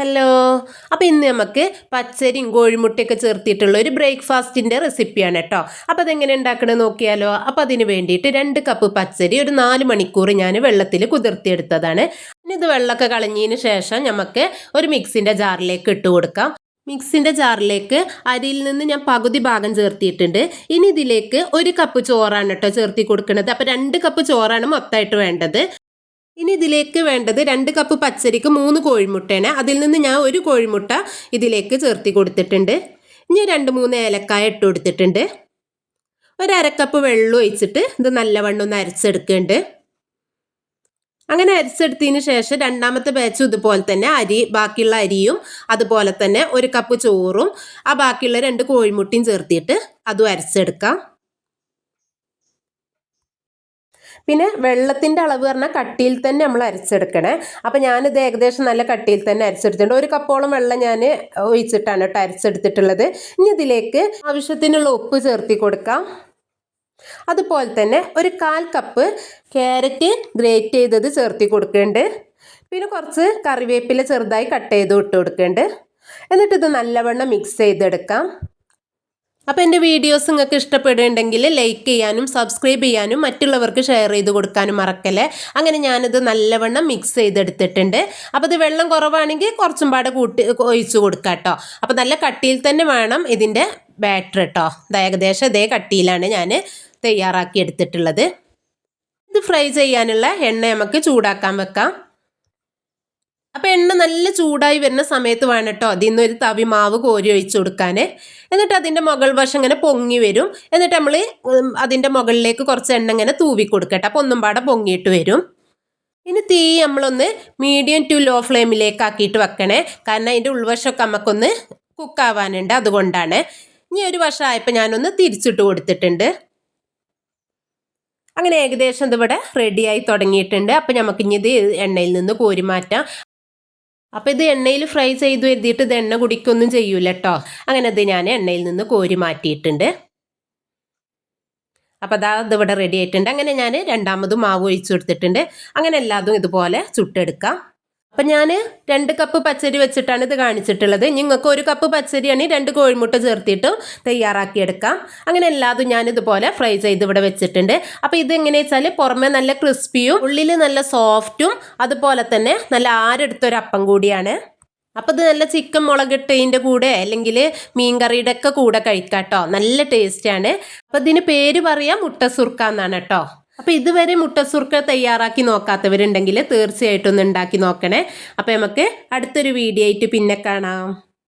Hello. അപ്പോൾ ഇന്ന് നമുക്ക് പച്ചരിയും കോഴിമുട്ടയൊക്കെ ചേർത്തിട്ടുള്ള ഒരു ബ്രേക്ക്ഫാസ്റ്റിന്റെ റെസിപ്പിയാണ് കേട്ടോ. അപ്പോൾ അതെങ്ങനെ ഉണ്ടാക്കണമെന്ന് നോക്കിയാലോ. അപ്പോൾ അതിന് വേണ്ടിയിട്ട് രണ്ട് കപ്പ് പച്ചരി ഒരു നാല് മണിക്കൂർ ഞാൻ വെള്ളത്തിൽ കുതിർത്തിയെടുത്തതാണ്. ഇനി ഇത് വെള്ളമൊക്കെ കളഞ്ഞതിന് ശേഷം നമുക്ക് ഒരു മിക്സിന്റെ ജാറിലേക്ക് ഇട്ട് കൊടുക്കാം. മിക്സിന്റെ ജാറിലേക്ക് അരിയിൽ നിന്ന് ഞാൻ പകുതി ഭാഗം ചേർത്തിയിട്ടുണ്ട്. ഇനി ഇതിലേക്ക് ഒരു കപ്പ് ചോറാണ് കേട്ടോ ചേർത്തി കൊടുക്കുന്നത് അപ്പോൾ രണ്ട് കപ്പ് ചോറാണ് മൊത്തമായിട്ട് വേണ്ടത്. ഇനി ഇതിലേക്ക് വേണ്ടത് രണ്ട് കപ്പ് പച്ചരിക്ക് മൂന്ന് കോഴിമുട്ടയാണ് അതിൽ നിന്ന് ഞാൻ ഒരു കോഴിമുട്ട ഇതിലേക്ക് ചേർത്തി കൊടുത്തിട്ടുണ്ട്. ഇനി രണ്ട് മൂന്ന് ഏലക്കായ ഇട്ട് കൊടുത്തിട്ടുണ്ട്. ഒരു അരക്കപ്പ് വെള്ളം ഒഴിച്ചിട്ട് ഇത് നല്ലവണ്ണം ഒന്ന് അരച്ചെടുക്കുന്നുണ്ട്. അങ്ങനെ അരച്ചെടുത്തതിന് ശേഷം രണ്ടാമത്തെ ബാച്ചും ഇതുപോലെ തന്നെ അരി ബാക്കിയുള്ള അരിയും അതുപോലെ തന്നെ ഒരു കപ്പ് ചോറും ആ ബാക്കിയുള്ള രണ്ട് കോഴിമുട്ടയും ചേർത്തിയിട്ട് അതും അരച്ചെടുക്കാം. പിന്നെ വെള്ളത്തിന്റെ അളവ് പറഞ്ഞാൽ കട്ടിയിൽ തന്നെ നമ്മൾ അരച്ചെടുക്കണേ. അപ്പോൾ ഞാനിത് ഏകദേശം നല്ല കട്ടിയിൽ തന്നെ അരച്ചെടുത്തിട്ടുണ്ട്. ഒരു കപ്പോളം വെള്ളം ഞാൻ ഒഴിച്ചിട്ടാണ് കേട്ടോ അരച്ചെടുത്തിട്ടുള്ളത്. ഇനി ഇതിലേക്ക് ആവശ്യത്തിനുള്ള ഉപ്പ് ചേർത്തി കൊടുക്കാം. അതുപോലെ തന്നെ ഒരു കാൽ കപ്പ് ക്യാരറ്റ് ഗ്രേറ്റ് ചെയ്തത് ചേർത്തി കൊടുക്കുന്നുണ്ട്. പിന്നെ കുറച്ച് കറിവേപ്പില ചെറുതായി കട്ട് ചെയ്ത് ഇട്ട് കൊടുക്കുന്നുണ്ട്. എന്നിട്ട് ഇത് നല്ലവണ്ണം മിക്സ് ചെയ്തെടുക്കാം. അപ്പോൾ എന്റെ വീഡിയോസ് നിങ്ങൾക്ക് ഇഷ്ടപ്പെടുന്നുണ്ടെങ്കിൽ ലൈക്ക് ചെയ്യാനും സബ്സ്ക്രൈബ് ചെയ്യാനും മറ്റുള്ളവർക്ക് ഷെയർ ചെയ്ത് കൊടുക്കാനും മറക്കല്ലേ? അങ്ങനെ ഞാനിത് നല്ലവണ്ണം മിക്സ് ചെയ്തെടുത്തിട്ടുണ്ട്. അപ്പോൾ ഇത് വെള്ളം കുറവാണെങ്കിൽ കുറച്ചും പാടെ കൂട്ടി ഒഴിച്ചു കൊടുക്കാം കേട്ടോ അപ്പോൾ നല്ല കട്ടിയിൽ തന്നെ വേണം ഇതിന്റെ ബാറ്റർ കേട്ടോ ഏകദേശം ഇതേ കട്ടിയിലാണ് ഞാൻ തയ്യാറാക്കി എടുത്തിട്ടുള്ളത്. ഇത് ഫ്രൈ ചെയ്യാനുള്ള എണ്ണ നമുക്ക് ചൂടാക്കാൻ വെക്കാം. അപ്പോൾ എണ്ണ നല്ല ചൂടായി വരുന്ന സമയത്ത് വേണം കേട്ടോ അതിൽ നിന്ന് ഒരു തവി മാവ് കോരി ഒഴിച്ചു കൊടുക്കാൻ എന്നിട്ട് അതിന്റെ മുകൾ വശം ഇങ്ങനെ പൊങ്ങി വരും. എന്നിട്ട് നമ്മൾ അതിന്റെ മുകളിലേക്ക് കുറച്ച് എണ്ണ ഇങ്ങനെ തൂവി കൊടുക്കട്ടെ. അപ്പോൾ ഒന്നും പാടെ പൊങ്ങിയിട്ട് വരും. ഇനി തീ നമ്മളൊന്ന് മീഡിയം ടു ലോ ഫ്ലെയിമിലേക്ക് ആക്കിയിട്ട് വെക്കണേ. കാരണം അതിന്റെ ഉൾവശമൊക്കെ നമുക്കൊന്ന് കുക്കാവാനുണ്ട് അതുകൊണ്ടാണ്. ഇനി ഒരു വശമായപ്പോൾ ഞാനൊന്ന് തിരിച്ചിട്ട് കൊടുത്തിട്ടുണ്ട്. അങ്ങനെ ഏകദേശം ഇതിവിടെ റെഡിയായി തുടങ്ങിയിട്ടുണ്ട്. അപ്പം നമുക്കിനി ഇത് എണ്ണയിൽ നിന്ന് കോരി മാറ്റാം. അപ്പോൾ ഇത് എണ്ണയിൽ ഫ്രൈ ചെയ്ത് വരുത്തിയിട്ട് ഇത് എണ്ണ കുടിക്കൊന്നും ചെയ്യൂല കേട്ടോ അങ്ങനെ ഇത് ഞാൻ എണ്ണയിൽ നിന്ന് കോരി മാറ്റിയിട്ടുണ്ട്. അപ്പോൾ അതാ ഇതിവിടെ റെഡി ആയിട്ടുണ്ട്. അങ്ങനെ ഞാൻ രണ്ടാമതും മാവ് ഒഴിച്ചു കൊടുത്തിട്ടുണ്ട്. അങ്ങനെ എല്ലാതും ഇതുപോലെ ചുട്ടെടുക്കാം. അപ്പം ഞാൻ രണ്ട് കപ്പ് പച്ചരി വെച്ചിട്ടാണ് ഇത് കാണിച്ചിട്ടുള്ളത്. നിങ്ങൾക്ക് ഒരു കപ്പ് പച്ചരിയാണ് രണ്ട് കോഴിമുട്ട ചേർത്തിട്ടും തയ്യാറാക്കിയെടുക്കാം. അങ്ങനെ എല്ലാതും ഞാൻ ഇതുപോലെ ഫ്രൈ ചെയ്ത് ഇവിടെ വെച്ചിട്ടുണ്ട്. അപ്പോൾ ഇത് എങ്ങനെയാ വെച്ചാൽ പുറമെ നല്ല ക്രിസ്പിയും ഉള്ളിൽ നല്ല സോഫ്റ്റും അതുപോലെ തന്നെ നല്ല ആരെടുത്തൊരു അപ്പം കൂടിയാണ്. അപ്പോൾ ഇത് നല്ല ചിക്കൻ മുളകിട്ടതിന്റെ കൂടെ അല്ലെങ്കിൽ മീൻ കറിയുടെ ഒക്കെ കൂടെ കഴിക്കാം കേട്ടോ. നല്ല ടേസ്റ്റാണ് അപ്പോൾ ഇതിന് പേര് പറയാം മുട്ട സുർക്ക എന്നാണ് കേട്ടോ. അപ്പോൾ ഇതുവരെ മുട്ടസുർക്ക തയ്യാറാക്കി നോക്കാത്തവരുണ്ടെങ്കിൽ തീർച്ചയായിട്ടും ഒന്ന് ഉണ്ടാക്കി നോക്കണേ. അപ്പോൾ നമുക്ക് അടുത്തൊരു വീഡിയോ ആയിട്ട് പിന്നെ കാണാം.